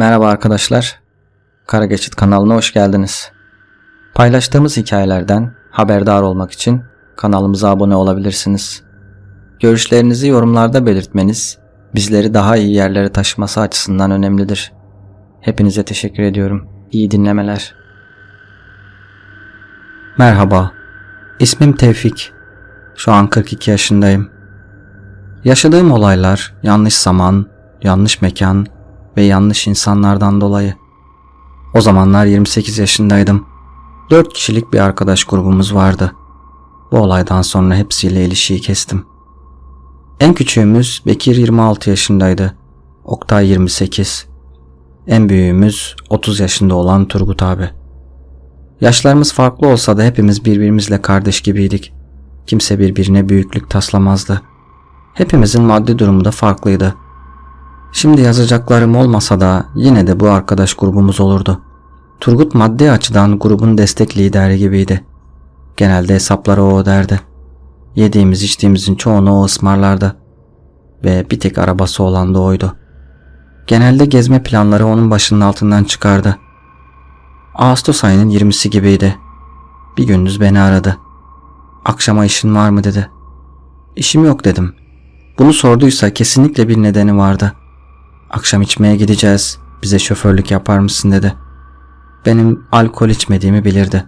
Merhaba arkadaşlar. Kara Geçit kanalına hoş geldiniz. Paylaştığımız hikayelerden haberdar olmak için kanalımıza abone olabilirsiniz. Görüşlerinizi yorumlarda belirtmeniz bizleri daha iyi yerlere taşıması açısından önemlidir. Hepinize teşekkür ediyorum. İyi dinlemeler. Merhaba. İsmim Tevfik. Şu an 42 yaşındayım. Yaşadığım olaylar yanlış zaman, yanlış mekan ve yanlış insanlardan dolayı. O zamanlar 28 yaşındaydım. 4 kişilik bir arkadaş grubumuz vardı. Bu olaydan sonra hepsiyle ilişiği kestim. En küçüğümüz Bekir 26 yaşındaydı. Oktay 28. En büyüğümüz 30 yaşında olan Turgut abi. Yaşlarımız farklı olsa da hepimiz birbirimizle kardeş gibiydik. Kimse birbirine büyüklük taslamazdı. Hepimizin maddi durumu da farklıydı. Şimdi yazacaklarım olmasa da yine de bu arkadaş grubumuz olurdu. Turgut maddi açıdan grubun destek lideri gibiydi. Genelde hesapları o öderdi. Yediğimiz içtiğimizin çoğunu o ısmarlardı. Ve bir tek arabası olan da oydu. Genelde gezme planları onun başının altından çıkardı. Ağustos ayının 20'si gibiydi. Bir gündüz beni aradı. Akşama işin var mı dedi. İşim yok dedim. Bunu sorduysa kesinlikle bir nedeni vardı. Akşam içmeye gideceğiz. Bize şoförlük yapar mısın dedi. Benim alkol içmediğimi bilirdi.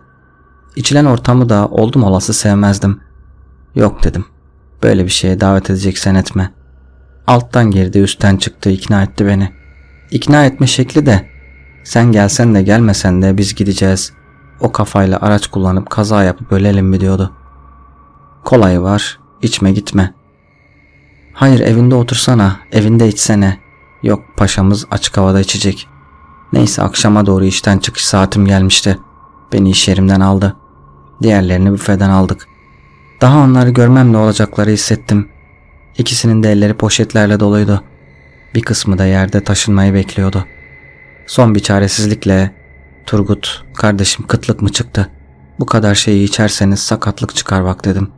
İçilen ortamı da oldum olası sevmezdim. Yok dedim. Böyle bir şeye davet edeceksen etme. Alttan girdi üstten çıktı ikna etti beni. İkna etme şekli de sen gelsen de gelmesen de biz gideceğiz. O kafayla araç kullanıp kaza yapıp ölelim mi diyordu. Kolayı var içme gitme. Hayır evinde otursana evinde içsene. Yok paşamız açık havada içecek. Neyse akşama doğru işten çıkış saatim gelmişti. Beni iş yerimden aldı. Diğerlerini büfeden aldık. Daha onları görmemle olacakları hissettim. İkisinin de elleri poşetlerle doluydu. Bir kısmı da yerde taşınmayı bekliyordu. Son bir çaresizlikle Turgut kardeşim kıtlık mı çıktı? Bu kadar şeyi içerseniz sakatlık çıkar bak dedim.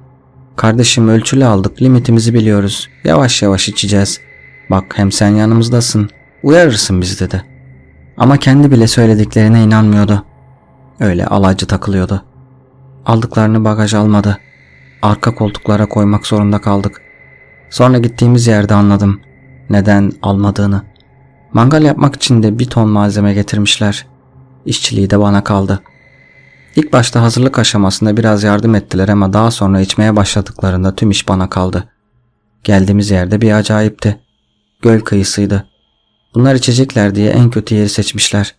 Kardeşim ölçülü aldık limitimizi biliyoruz. Yavaş yavaş içeceğiz. Bak hem sen yanımızdasın. Uyarırsın bizi dedi. Ama kendi bile söylediklerine inanmıyordu. Öyle alaycı takılıyordu. Aldıklarını bagaj almadı. Arka koltuklara koymak zorunda kaldık. Sonra gittiğimiz yerde anladım. Neden almadığını. Mangal yapmak için de bir ton malzeme getirmişler. İşçiliği de bana kaldı. İlk başta hazırlık aşamasında biraz yardım ettiler ama daha sonra içmeye başladıklarında tüm iş bana kaldı. Geldiğimiz yerde bir acayipti. Göl kıyısıydı. Bunlar içecekler diye en kötü yeri seçmişler.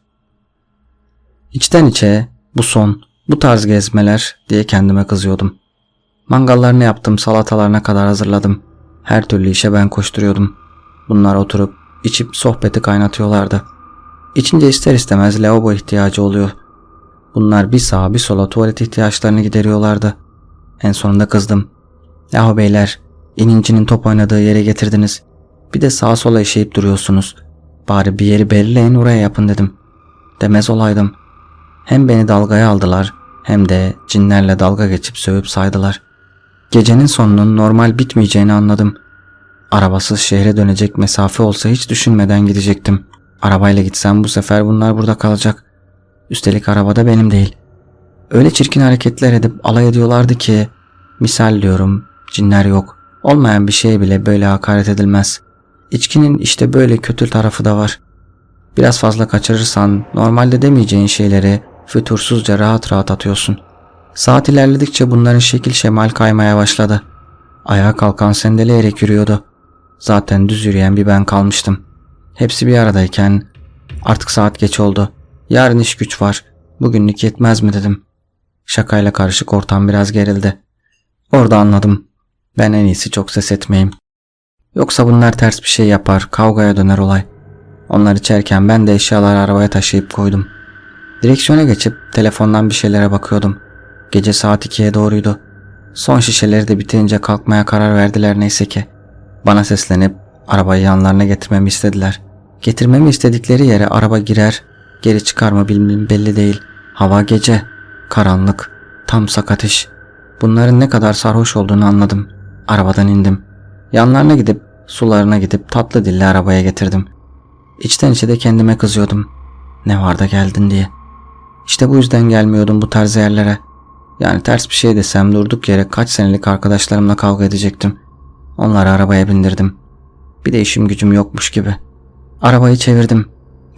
İçten içe bu son, bu tarz gezmeler diye kendime kızıyordum. Mangallarını yaptım, salatalarına kadar hazırladım. Her türlü işe ben koşturuyordum. Bunlar oturup içip sohbeti kaynatıyorlardı. İçince ister istemez lavabo ihtiyacı oluyor. Bunlar bir sağa bir sola tuvalet ihtiyaçlarını gideriyorlardı. En sonunda kızdım. Yahu beyler, inincinin top oynadığı yere getirdiniz. Bir de sağa sola işeyip duruyorsunuz. Bari bir yeri belirleyin oraya yapın dedim. Demez olaydım. Hem beni dalgaya aldılar hem de cinlerle dalga geçip sövüp saydılar. Gecenin sonunun normal bitmeyeceğini anladım. Arabasız şehre dönecek mesafe olsa hiç düşünmeden gidecektim. Arabayla gitsem bu sefer bunlar burada kalacak. Üstelik arabada benim değil. Öyle çirkin hareketler edip alay ediyorlardı ki misal diyorum cinler yok. Olmayan bir şey bile böyle hakaret edilmez. İçkinin işte böyle kötü tarafı da var. Biraz fazla kaçırırsan normalde demeyeceğin şeyleri fütursuzca rahat rahat atıyorsun. Saat ilerledikçe bunların şekil şemal kaymaya başladı. Ayağa kalkan sendeleyerek yürüyordu. Zaten düz yürüyen bir ben kalmıştım. Hepsi bir aradayken artık saat geç oldu. Yarın iş güç var. Bugünlük yetmez mi dedim. Şakayla karışık ortam biraz gerildi. Orada anladım. Ben en iyisi çok ses etmeyeyim. Yoksa bunlar ters bir şey yapar, kavgaya döner olay. Onlar içerken ben de eşyaları arabaya taşıyıp koydum. Direksiyona geçip telefondan bir şeylere bakıyordum. Gece saat 2'ye doğruydu. Son şişeleri de bitince kalkmaya karar verdiler neyse ki. Bana seslenip arabayı yanlarına getirmemi istediler. Getirmemi istedikleri yere araba girer, geri çıkar mı bilmem belli değil. Hava gece, karanlık, tam sakat iş. Bunların ne kadar sarhoş olduğunu anladım. Arabadan indim. Yanlarına gidip sularına gidip tatlı dilli arabaya getirdim. İçten içe de kendime kızıyordum. Ne var da geldin diye. İşte bu yüzden gelmiyordum bu tarz yerlere. Yani ters bir şey desem durduk yere kaç senelik arkadaşlarımla kavga edecektim. Onları arabaya bindirdim. Bir de işim gücüm yokmuş gibi. Arabayı çevirdim.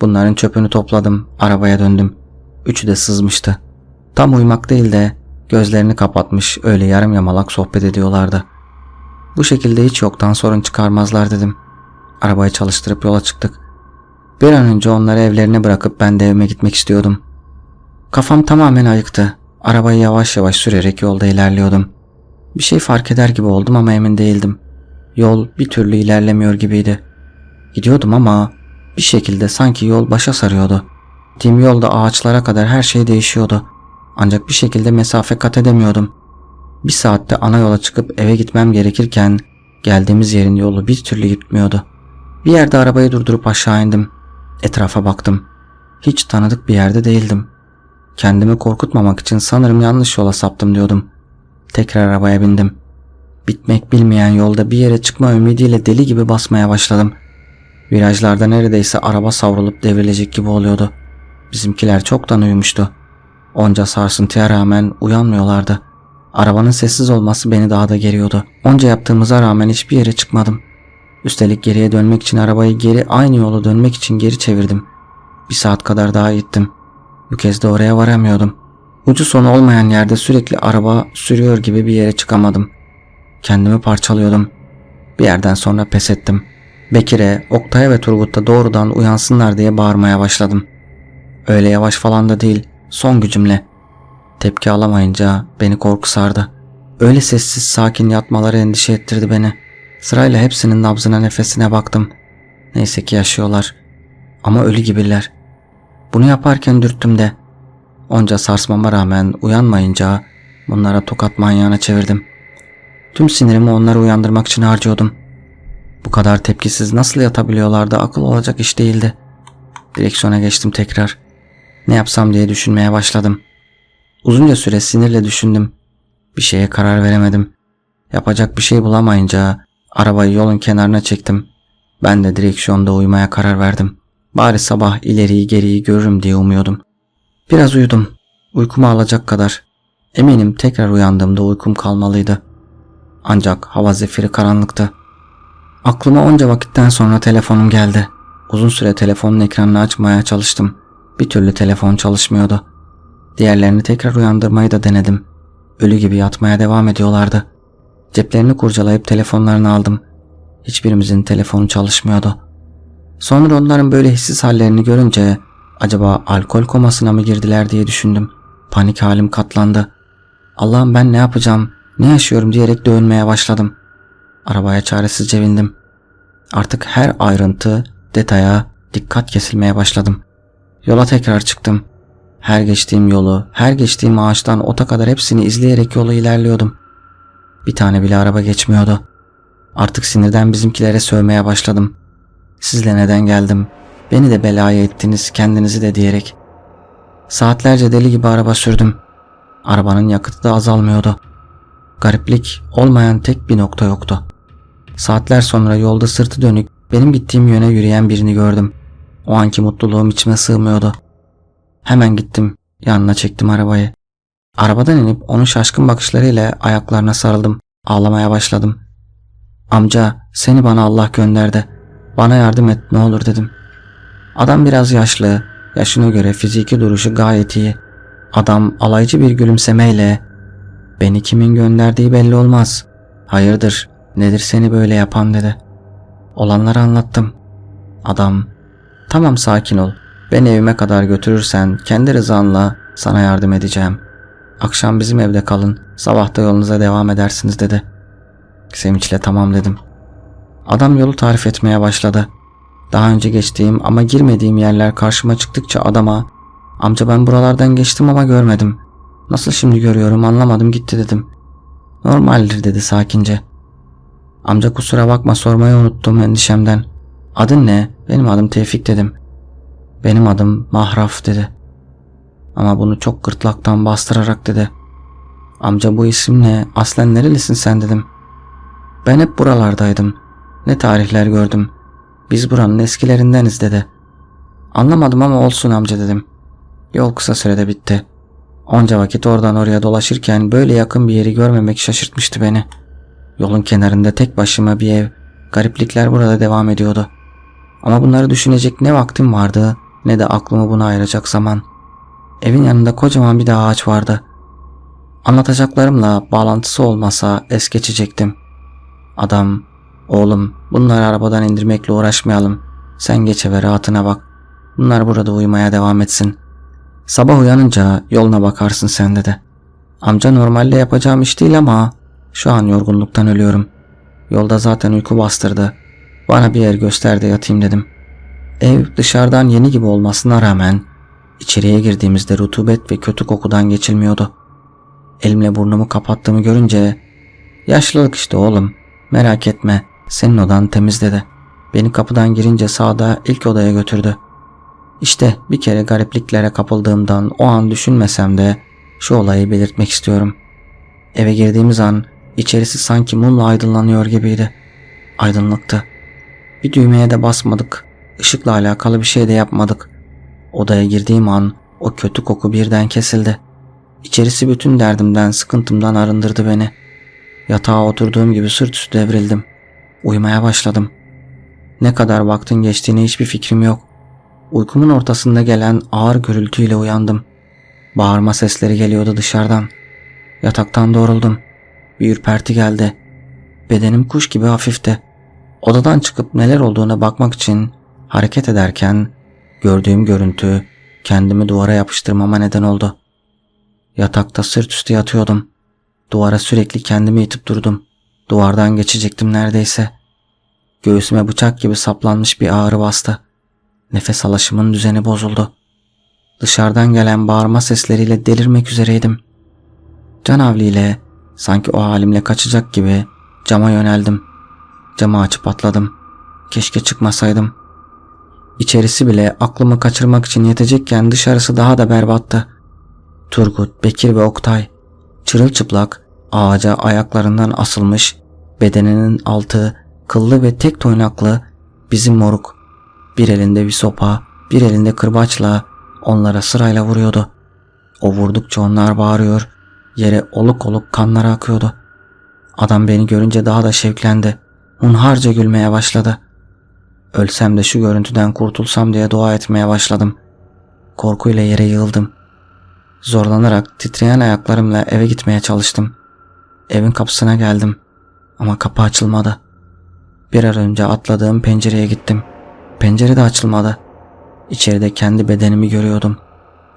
Bunların çöpünü topladım. Arabaya döndüm. Üçü de sızmıştı. Tam uyumak değil de gözlerini kapatmış öyle yarım yamalak sohbet ediyorlardı. Bu şekilde hiç yoktan sorun çıkarmazlar dedim. Arabayı çalıştırıp yola çıktık. Bir an önce onları evlerine bırakıp ben de evime gitmek istiyordum. Kafam tamamen ayıktı. Arabayı yavaş yavaş sürerek yolda ilerliyordum. Bir şey fark eder gibi oldum ama emin değildim. Yol bir türlü ilerlemiyor gibiydi. Gidiyordum ama bir şekilde sanki yol başa sarıyordu. Gittiğim yolda ağaçlara kadar her şey değişiyordu. Ancak bir şekilde mesafe kat edemiyordum. Bir saatte ana yola çıkıp eve gitmem gerekirken geldiğimiz yerin yolu bir türlü gitmiyordu. Bir yerde arabayı durdurup aşağı indim. Etrafa baktım. Hiç tanıdık bir yerde değildim. Kendimi korkutmamak için sanırım yanlış yola saptım diyordum. Tekrar arabaya bindim. Bitmek bilmeyen yolda bir yere çıkma ümidiyle deli gibi basmaya başladım. Virajlarda neredeyse araba savrulup devrilecek gibi oluyordu. Bizimkiler çoktan uyumuştu. Onca sarsıntıya rağmen uyanmıyorlardı. Arabanın sessiz olması beni daha da geriyordu. Onca yaptığımıza rağmen hiçbir yere çıkmadım. Üstelik geriye dönmek için arabayı geri aynı yolu dönmek için geri çevirdim. Bir saat kadar daha gittim. Bu kez de oraya varamıyordum. Ucu sonu olmayan yerde sürekli araba sürüyor gibi bir yere çıkamadım. Kendimi parçalıyordum. Bir yerden sonra pes ettim. Bekir'e, Oktay'a ve Turgut'a doğrudan uyansınlar diye bağırmaya başladım. Öyle yavaş falan da değil, son gücümle. Tepki alamayınca beni korku sardı. Öyle sessiz sakin yatmaları endişe ettirdi beni. Sırayla hepsinin nabzına nefesine baktım. Neyse ki yaşıyorlar. Ama ölü gibiler. Bunu yaparken dürttüm de. Onca sarsmama rağmen uyanmayınca bunlara tokat manyağına çevirdim. Tüm sinirimi onları uyandırmak için harcıyordum. Bu kadar tepkisiz nasıl yatabiliyorlardı akıl olacak iş değildi. Direksiyona geçtim tekrar. Ne yapsam diye düşünmeye başladım. Uzunca süre sinirle düşündüm. Bir şeye karar veremedim. Yapacak bir şey bulamayınca arabayı yolun kenarına çektim. Ben de direksiyonda uyumaya karar verdim. Bari sabah ileriyi geriyi görürüm diye umuyordum. Biraz uyudum. Uykumu alacak kadar. Eminim tekrar uyandığımda uykum kalmalıydı. Ancak hava zifiri karanlıktı. Aklıma onca vakitten sonra telefonum geldi. Uzun süre telefonun ekranını açmaya çalıştım. Bir türlü telefon çalışmıyordu. Diğerlerini tekrar uyandırmayı da denedim. Ölü gibi yatmaya devam ediyorlardı. Ceplerini kurcalayıp telefonlarını aldım. Hiçbirimizin telefonu çalışmıyordu. Sonra onların böyle hissiz hallerini görünce acaba alkol komasına mı girdiler diye düşündüm. Panik halim katlandı. Allah'ım ben ne yapacağım, ne yaşıyorum diyerek dövünmeye başladım. Arabaya çaresizce bindim. Artık her ayrıntı, detaya dikkat kesilmeye başladım. Yola tekrar çıktım. Her geçtiğim yolu, her geçtiğim ağaçtan ota kadar hepsini izleyerek yola ilerliyordum. Bir tane bile araba geçmiyordu. Artık sinirden bizimkilere sövmeye başladım. Sizle neden geldim? Beni de belaya ettiniz, kendinizi de diyerek. Saatlerce deli gibi araba sürdüm. Arabanın yakıtı da azalmıyordu. Gariplik olmayan tek bir nokta yoktu. Saatler sonra yolda sırtı dönük benim gittiğim yöne yürüyen birini gördüm. O anki mutluluğum içime sığmıyordu. Hemen gittim, yanına çektim arabayı. Arabadan inip onun şaşkın bakışlarıyla ayaklarına sarıldım. Ağlamaya başladım. Amca seni bana Allah gönderdi. Bana yardım et ne olur dedim. Adam biraz yaşlı, yaşına göre fiziki duruşu gayet iyi. Adam alaycı bir gülümsemeyle beni kimin gönderdiği belli olmaz. Hayırdır, nedir seni böyle yapan dedi. Olanları anlattım. Adam, tamam sakin ol. Beni evime kadar götürürsen kendi rızanla sana yardım edeceğim. Akşam bizim evde kalın, sabah da yolunuza devam edersiniz dedi. Sevinçle tamam dedim. Adam yolu tarif etmeye başladı. Daha önce geçtiğim ama girmediğim yerler karşıma çıktıkça adama amca ben buralardan geçtim ama görmedim. Nasıl şimdi görüyorum anlamadım gitti dedim. Normaldir dedi sakince. Amca kusura bakma sormayı unuttum endişemden. Adın ne? Benim adım Tevfik dedim. Benim adım Mahraf dedi. Ama bunu çok gırtlaktan bastırarak dedi. Amca bu isim ne? Aslen nerelisin sen dedim. Ben hep buralardaydım. Ne tarihler gördüm. Biz buranın eskilerindeniz dedi. Anlamadım ama olsun amca dedim. Yol kısa sürede bitti. Onca vakit oradan oraya dolaşırken böyle yakın bir yeri görmemek şaşırtmıştı beni. Yolun kenarında tek başıma bir ev, gariplikler burada devam ediyordu. Ama bunları düşünecek ne vaktim vardı ne de aklımı buna ayıracak zaman. Evin yanında kocaman bir de ağaç vardı. Anlatacaklarımla bağlantısı olmasa es geçecektim. Adam, oğlum bunları arabadan indirmekle uğraşmayalım. Sen geç eve rahatına bak. Bunlar burada uyumaya devam etsin. Sabah uyanınca yoluna bakarsın sen dedi. Amca normalde yapacağım iş değil ama şu an yorgunluktan ölüyorum. Yolda zaten uyku bastırdı. Bana bir yer göster de yatayım dedim. Ev dışarıdan yeni gibi olmasına rağmen içeriye girdiğimizde rutubet ve kötü kokudan geçilmiyordu. Elimle burnumu kapattığımı görünce yaşlılık işte oğlum merak etme senin odan temiz dedi. Beni kapıdan girince sağda ilk odaya götürdü. İşte bir kere garipliklere kapıldığımdan o an düşünmesem de şu olayı belirtmek istiyorum. Eve girdiğimiz an içerisi sanki mumla aydınlanıyor gibiydi. Aydınlıktı. Bir düğmeye de basmadık. Işıkla alakalı bir şey de yapmadık. Odaya girdiğim an o kötü koku birden kesildi. İçerisi bütün derdimden, sıkıntımdan arındırdı beni. Yatağa oturduğum gibi sırt üstü devrildim. Uyumaya başladım. Ne kadar vaktin geçtiğine hiçbir fikrim yok. Uykumun ortasında gelen ağır gürültüyle uyandım. Bağırma sesleri geliyordu dışarıdan. Yataktan doğruldum. Bir ürperti geldi. Bedenim kuş gibi hafifti. Odadan çıkıp neler olduğuna bakmak için hareket ederken gördüğüm görüntü kendimi duvara yapıştırmama neden oldu. Yatakta sırt üstü yatıyordum. Duvara sürekli kendimi itip durdum. Duvardan geçecektim neredeyse. Göğsüme bıçak gibi saplanmış bir ağrı bastı. Nefes alışımın düzeni bozuldu. Dışarıdan gelen bağırma sesleriyle delirmek üzereydim. Canavliyle sanki o halimle kaçacak gibi cama yöneldim. Camı açıp atladım. Keşke çıkmasaydım. İçerisi bile aklımı kaçırmak için yetecekken dışarısı daha da berbattı. Turgut, Bekir ve Oktay çırılçıplak ağaca ayaklarından asılmış bedeninin altı kıllı ve tek toynaklı bizim moruk. Bir elinde bir sopa, bir elinde kırbaçla onlara sırayla vuruyordu. O vurdukça onlar bağırıyor, yere oluk oluk kanları akıyordu. Adam beni görünce daha da şevklendi. Hunharca gülmeye başladı. Ölsem de şu görüntüden kurtulsam diye dua etmeye başladım. Korkuyla yere yığıldım. Zorlanarak titreyen ayaklarımla eve gitmeye çalıştım. Evin kapısına geldim ama kapı açılmadı. Bir an önce atladığım pencereye gittim. Pencere de açılmadı. İçeride kendi bedenimi görüyordum.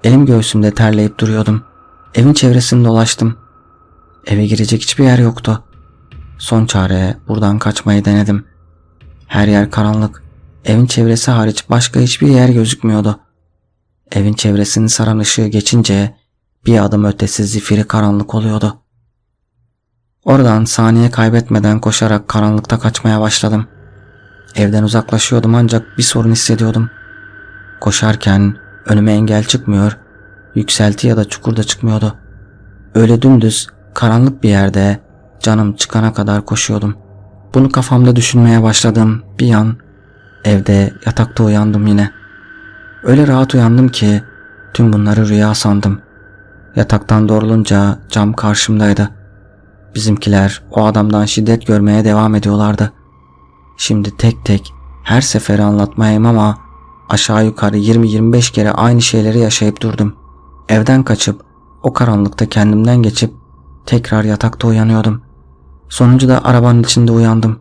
Elim göğsümde terleyip duruyordum. Evin çevresini dolaştım. Eve girecek hiçbir yer yoktu. Son çare buradan kaçmayı denedim. Her yer karanlık. Evin çevresi hariç başka hiçbir yer gözükmüyordu. Evin çevresini saran ışığı geçince bir adım ötesi zifiri karanlık oluyordu. Oradan saniye kaybetmeden koşarak karanlıkta kaçmaya başladım. Evden uzaklaşıyordum ancak bir sorun hissediyordum. Koşarken önüme engel çıkmıyor, yükselti ya da çukur da çıkmıyordu. Öyle dümdüz, karanlık bir yerde canım çıkana kadar koşuyordum. Bunu kafamda düşünmeye başladım. Bir an evde yatakta uyandım yine. Öyle rahat uyandım ki tüm bunları rüya sandım. Yataktan doğrulunca cam karşımdaydı. Bizimkiler o adamdan şiddet görmeye devam ediyorlardı. Şimdi tek tek her seferi anlatmayayım ama aşağı yukarı 20-25 kere aynı şeyleri yaşayıp durdum. Evden kaçıp o karanlıkta kendimden geçip tekrar yatakta uyanıyordum. Sonuncu da arabanın içinde uyandım.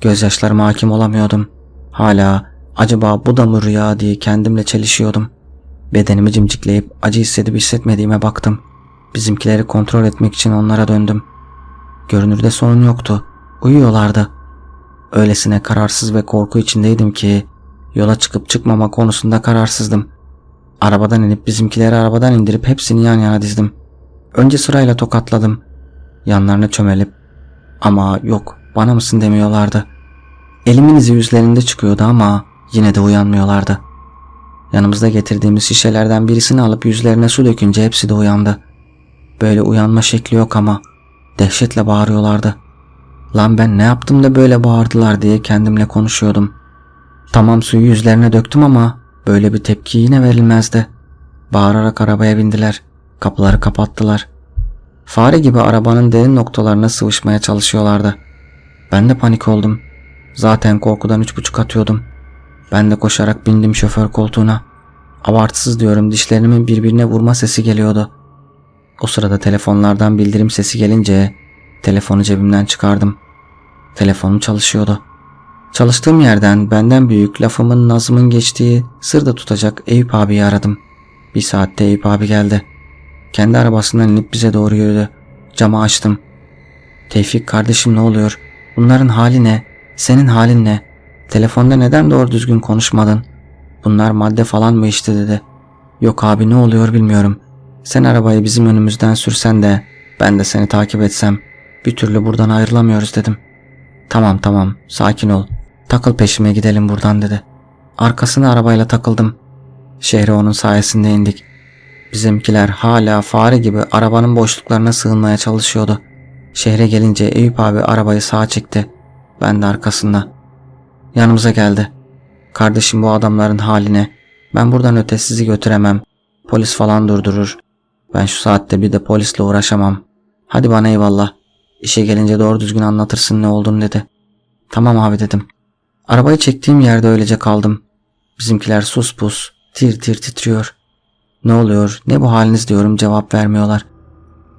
Gözyaşlarıma hakim olamıyordum. Hala acaba bu da mı rüya diye kendimle çelişiyordum. Bedenimi cimcikleyip acı hissedip hissetmediğime baktım. Bizimkileri kontrol etmek için onlara döndüm. Görünürde sorun yoktu. Uyuyorlardı. Öylesine kararsız ve korku içindeydim ki yola çıkıp çıkmama konusunda kararsızdım. Arabadan inip bizimkileri arabadan indirip hepsini yan yana dizdim. Önce sırayla tokatladım. Yanlarına çömelip ama yok bana mısın demiyorlardı. Elimin izi yüzlerinde çıkıyordu ama yine de uyanmıyorlardı. Yanımızda getirdiğimiz şişelerden birisini alıp yüzlerine su dökünce hepsi de uyandı. Böyle uyanma şekli yok ama dehşetle bağırıyorlardı. Lan ben ne yaptım da böyle bağırdılar diye kendimle konuşuyordum. Tamam suyu yüzlerine döktüm ama Böyle bir tepki yine verilmezdi. Bağırarak arabaya bindiler. Kapıları kapattılar. Fare gibi arabanın derin noktalarına sıvışmaya çalışıyorlardı. Ben de panik oldum. Zaten korkudan üç buçuk atıyordum. Ben de koşarak bindim şoför koltuğuna. Abartısız diyorum dişlerimin birbirine vurma sesi geliyordu. O sırada telefonlardan bildirim sesi gelince telefonu cebimden çıkardım. Telefonum çalışıyordu. Çalıştığım yerden benden büyük lafımın nazımın geçtiği sırda tutacak Eyüp abiyi aradım. Bir saatte Eyüp abi geldi. Kendi arabasından inip bize doğru yürüdü. Camı açtım. Tevfik kardeşim ne oluyor? Bunların hali ne? Senin halin ne? Telefonda neden doğru düzgün konuşmadın? Bunlar madde falan mı içti dedi. Yok abi ne oluyor bilmiyorum. Sen arabayı bizim önümüzden sürsen de ben de seni takip etsem bir türlü buradan ayrılamıyoruz dedim. Tamam tamam sakin ol. Takıl peşime gidelim buradan dedi. Arkasına arabayla takıldım. Şehre onun sayesinde indik. Bizimkiler hala fare gibi arabanın boşluklarına sığınmaya çalışıyordu. Şehre gelince Eyüp abi arabayı sağa çekti. Ben de arkasında. Yanımıza geldi. Kardeşim bu adamların haline. Ben buradan öte sizi götüremem. Polis falan durdurur. Ben şu saatte bir de polisle uğraşamam. Hadi bana eyvallah. İşe gelince doğru düzgün anlatırsın ne olduğunu dedi. Tamam abi dedim. Arabayı çektiğim yerde öylece kaldım. Bizimkiler sus pus, tir tir titriyor. Ne oluyor, ne bu haliniz diyorum cevap vermiyorlar.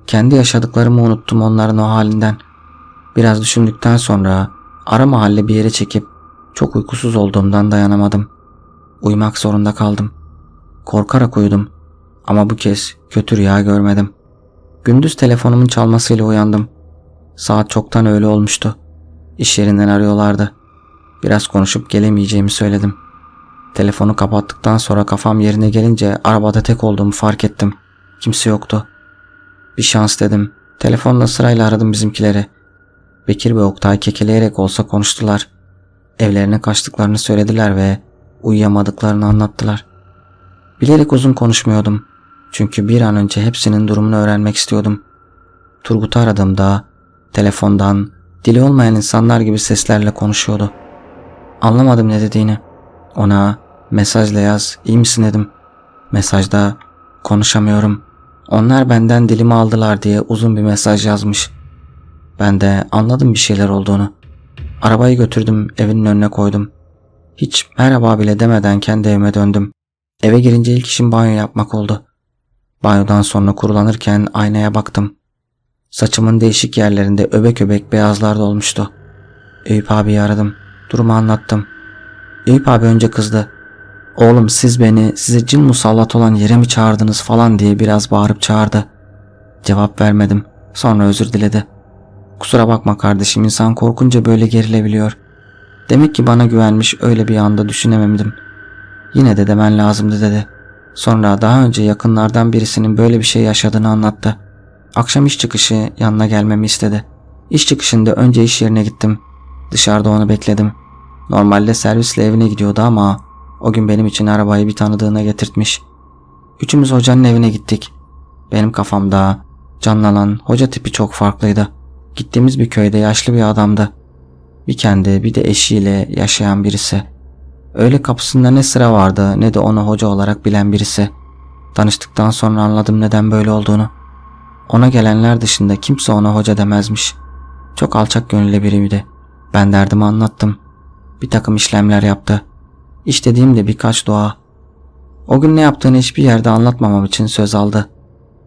Kendi yaşadıklarımı unuttum onların o halinden. Biraz düşündükten sonra ara mahalle bir yere çekip çok uykusuz olduğumdan dayanamadım. Uyumak zorunda kaldım. Korkarak uyudum. Ama bu kez kötü rüya görmedim. Gündüz telefonumun çalmasıyla uyandım. Saat çoktan öğle olmuştu. İş yerinden arıyorlardı. Biraz konuşup gelemeyeceğimi söyledim. Telefonu kapattıktan sonra kafam yerine gelince arabada tek olduğumu fark ettim. Kimse yoktu. Bir şans dedim. Telefonla sırayla aradım bizimkileri. Bekir ve Oktay kekeleyerek olsa konuştular. Evlerine kaçtıklarını söylediler ve uyuyamadıklarını anlattılar. Bilerek uzun konuşmuyordum. Çünkü bir an önce hepsinin durumunu öğrenmek istiyordum. Turgut'u aradığımda telefondan dili olmayan insanlar gibi seslerle konuşuyordu. Anlamadım ne dediğini. Ona mesajla yaz iyi misin dedim. Mesajda konuşamıyorum. Onlar benden dilimi aldılar diye uzun bir mesaj yazmış. Ben de anladım bir şeyler olduğunu. Arabayı götürdüm evinin önüne koydum. Hiç merhaba bile demeden kendi evime döndüm. Eve girince ilk işim banyo yapmak oldu. Banyodan sonra kurulanırken aynaya baktım. Saçımın değişik yerlerinde öbek öbek beyazlar dolmuştu. Eyüp abiyi aradım. Durumu anlattım. Eyüp abi önce kızdı. Oğlum siz beni size cin musallat olan yere mi çağırdınız falan diye biraz bağırıp çağırdı. Cevap vermedim. Sonra özür diledi. Kusura bakma kardeşim insan korkunca böyle gerilebiliyor. Demek ki bana güvenmiş öyle bir anda düşünemedim. Yine de demen lazımdı dedi. Sonra daha önce yakınlardan birisinin böyle bir şey yaşadığını anlattı. Akşam iş çıkışı yanına gelmemi istedi. İş çıkışında önce iş yerine gittim. Dışarıda onu bekledim. Normalde servisle evine gidiyordu ama o gün benim için arabayı bir tanıdığına getirtmiş. Üçümüz hocanın evine gittik. Benim kafamda canlanan hoca tipi çok farklıydı. Gittiğimiz bir köyde yaşlı bir adamdı. Bir kendi bir de eşiyle yaşayan birisi. Öyle kapısında ne sıra vardı ne de onu hoca olarak bilen birisi. Tanıştıktan sonra anladım neden böyle olduğunu. Ona gelenler dışında kimse ona hoca demezmiş. Çok alçak gönüllü biriydi. Ben derdimi anlattım. Bir takım işlemler yaptı. İstediğim de birkaç dua. O gün ne yaptığını hiçbir yerde anlatmamam için söz aldı.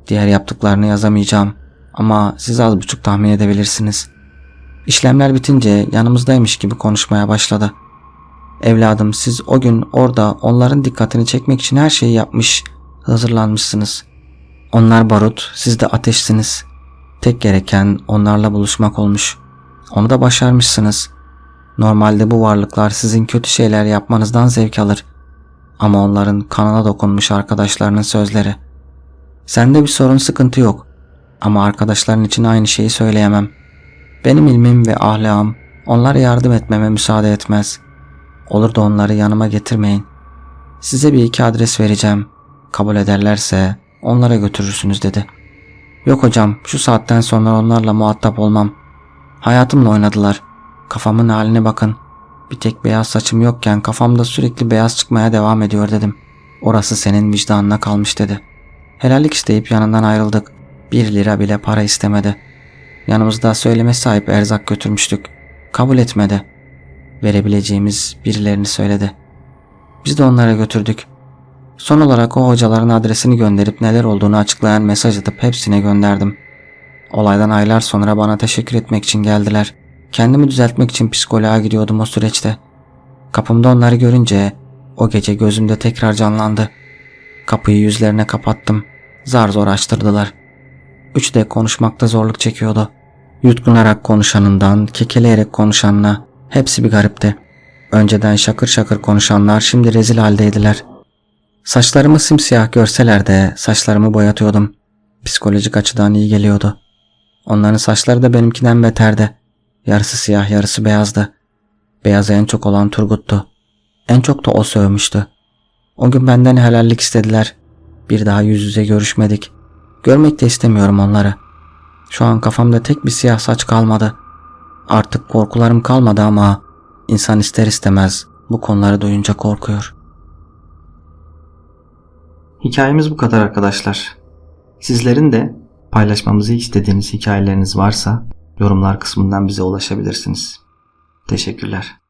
Diğer yaptıklarını yazamayacağım ama siz az buçuk tahmin edebilirsiniz. İşlemler bitince yanımızdaymış gibi konuşmaya başladı. Evladım siz o gün orada onların dikkatini çekmek için her şeyi yapmış, hazırlanmışsınız. Onlar barut, siz de ateşsiniz. Tek gereken onlarla buluşmak olmuş. Onu da başarmışsınız. Normalde bu varlıklar sizin kötü şeyler yapmanızdan zevk alır. Ama onların kanına dokunmuş arkadaşlarının sözleri. Sende bir sorun sıkıntı yok. Ama arkadaşların için aynı şeyi söyleyemem. Benim ilmim ve ahlakım onlara yardım etmeme müsaade etmez. Olur da onları yanıma getirmeyin. Size bir iki adres vereceğim. Kabul ederlerse onlara götürürsünüz dedi. Yok hocam şu saatten sonra onlarla muhatap olmam. Hayatımla oynadılar. Kafamın haline bakın. Bir tek beyaz saçım yokken kafamda sürekli beyaz çıkmaya devam ediyor dedim. Orası senin vicdanına kalmış dedi. Helallik isteyip yanından ayrıldık. Bir lira bile para istemedi. Yanımızda söyleme sahip erzak götürmüştük. Kabul etmedi. Verebileceğimiz birilerini söyledi. Biz de onlara götürdük. Son olarak o hocaların adresini gönderip neler olduğunu açıklayan mesaj atıp hepsine gönderdim. Olaydan aylar sonra bana teşekkür etmek için geldiler. Kendimi düzeltmek için psikoloğa gidiyordum o süreçte. Kapımda onları görünce o gece gözümde tekrar canlandı. Kapıyı yüzlerine kapattım. Zar zor açtırdılar. Üçü de konuşmakta zorluk çekiyordu. Yutkunarak konuşanından, kekeleyerek konuşanına hepsi bir garipti. Önceden şakır şakır konuşanlar şimdi rezil haldeydiler. Saçlarımı simsiyah görseler de saçlarımı boyatıyordum. Psikolojik açıdan iyi geliyordu. Onların saçları da benimkinden beterdi. Yarısı siyah yarısı beyazdı. Beyazı en çok olan Turgut'tu. En çok da o sövmüştü. O gün benden helallik istediler. Bir daha yüz yüze görüşmedik. Görmek de istemiyorum onları. Şu an kafamda tek bir siyah saç kalmadı. Artık korkularım kalmadı ama insan ister istemez bu konuları duyunca korkuyor. Hikayemiz bu kadar arkadaşlar. Sizlerin de paylaşmamızı istediğiniz hikayeleriniz varsa yorumlar kısmından bize ulaşabilirsiniz. Teşekkürler.